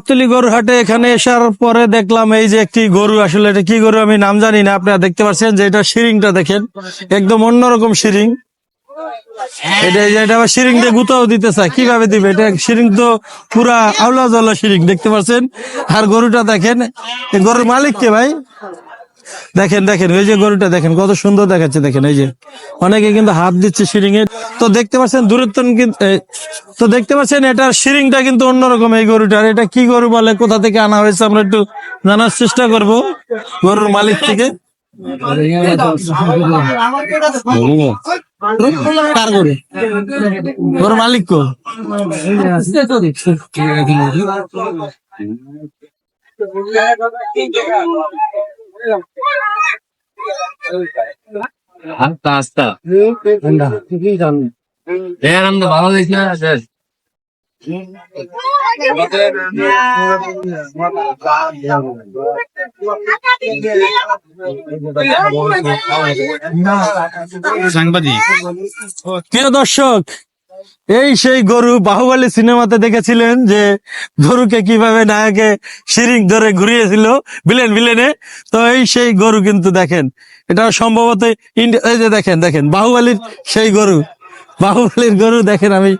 গাবতলি হাটে এখানে আসার পরে দেখলাম এই যে একটি গরু, আসলে এটা কি গরু আমি নাম জানি না, আপনারা দেখতে পাচ্ছেন যে এটা শিরিংটা দেখেন, একদম অন্যরকম শিরিং। এটা এটা শিরিং দিয়ে গুতাও দিতে কীভাবে দিবে? এটা শিরিং তো পুরা আউলা জলা শিরিং, দেখতে পাচ্ছেন? আর গরুটা দেখেন গরুর মালিক কে ভাই? দেখেন দেখেন ওই যে গরুটা দেখেন, কত সুন্দর দেখাচ্ছে, দেখেন, এই যে। অনেকে কিন্তু হাত দিচ্ছে শিরিং এ তো দেখতে পাচ্ছেন, দূরত্ব তো দেখতে পাচ্ছেন, এটার শিরিংটা কিন্তু অন্যরকম এই গরুটার। এটা কি গরু বলে, কোথা থেকে আনা হয়েছে, আমরা একটু জানার চেষ্টা করব গরুর মালিক থেকে। মালিক আস্তা। আস্তা আনন্দ ভালো দেখি না শেষ। সাংবাদিক। প্রিয় দর্শক এই সেই গরু বাহুবলী সিনেমাতে দেখেছিলেন যে গরুকে কীভাবে নায়কে শিরিং ধরে ঘুরিয়েছিল বিলেন বিলেনে তো এই সেই গরু কিন্তু দেখেন এটা সম্ভবত ইন্ডিয়া এই যে দেখেন দেখেন বাহুবলীর সেই গরু। বাহুবলীর গরু দেখেন আমি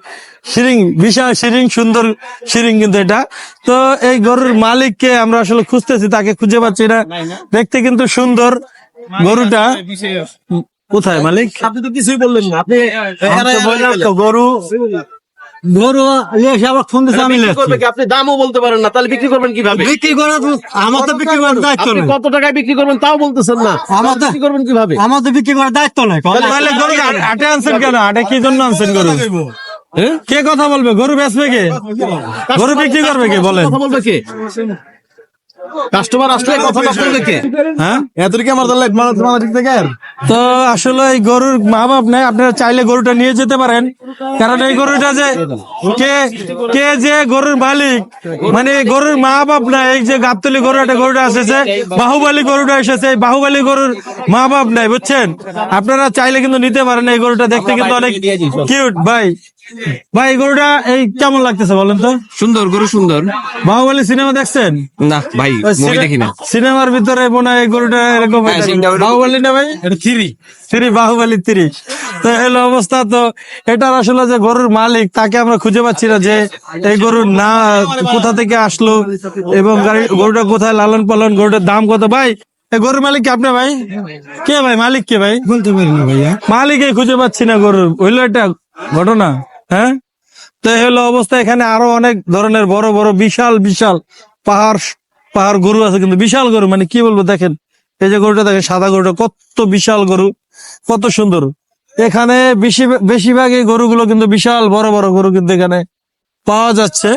শিরিং বিশাল শিরিং সুন্দর শিরিং কিন্তু এটা। তো এই গরুর মালিককে আমরা আসলে খুঁজতেছি তাকে খুঁজে পাচ্ছি না। দেখতে কিন্তু সুন্দর গরুটা। কোথায় মালিক? আপনি তো কিছুই বললেন না। আপনি আমি তো গরু গরু এসে আবার ফোন দিচ্ছে আমি বিক্রি করবে কি? আপনি দামও বলতে পারেন না তাহলে বিক্রি করবেন কীভাবে? বিক্রি করা আমার তো বিক্রি করার দায়িত্ব নেই। কত টাকায় বিক্রি করবেন তাও বলতেছেন না। আমার তো- বিক্রি করবেন কীভাবে? আমার তো বিক্রি করার দায়িত্ব নাই। তাহলে গরু হাটে আনছেন কেন? হাটে কি জন্য আনছেন গরু? হ্যাঁ? কে কথা বলবে? গরু বেচবে কে? গরু বিক্রি করবে কে? বলেন। কথা বলবে কে? কাস্টমার আসলে কথা বলবে হ্যাঁ? এত আমার দলে ঠিক থেকে তো আসলে এই গরুর মা বাপ নাই আপনারা চাইলে গরুটা নিয়ে যেতে পারেন। কারণ এই গরুটা যে কে কে যে গরুর মালিক মানে গরুর মা বাপ নাই এই যে গাবতলি গরু একটা গরুটা এসেছে বাহুবলী গরুটা এসেছে এই বাহুবলী গরুর মা বাপ নাই বুঝছেন? আপনারা চাইলে কিন্তু নিতে পারেন এই গরুটা দেখতে কিন্তু অনেক কিউট ভাই। ভাই গরুটা এই কেমন লাগতেছে বলেন তো? সুন্দর গরু সুন্দর। বাহুবলী সিনেমা দেখছেন? না ভাই মুভি দেখি না। সিনেমার ভিতরে মনে হয় গরুটা এরকম হ্যাঁ, বাহুবলী না ভাই? এটা থ্রি। Three Baahubali three. তো হলো অবস্থা তো এটার আসলে যে গরুর মালিক তাকে আমরা খুঁজে পাচ্ছি না যে এই গরুর না কোথা থেকে আসলো এবং গরুটা কোথায় লালন পালন গরুটার দাম কত? ভাই গরুর মালিক কে আপনি ভাই? কে ভাই? মালিক কে ভাই? বলতে পারি না ভাইয়া। মালিক খুঁজে পাচ্ছি না গরুর। হইল এটা ঘটনা হ্যাঁ? তো হলো অবস্থা এখানে আরও অনেক ধরনের বড় বড় বিশাল বিশাল পাহাড় পাহাড় গরু আছে কিন্তু বিশাল গরু মানে কি বলব দেখেন, এই যে গরুটা দেখেন, সাদা গরুটা কত বিশাল গরু, কত সুন্দর। এখানে বেশি বেশিরভাগ এই গরুগুলো কিন্তু বিশাল বড় বড় গরু কিন্তু এখানে পাওয়া যাচ্ছে।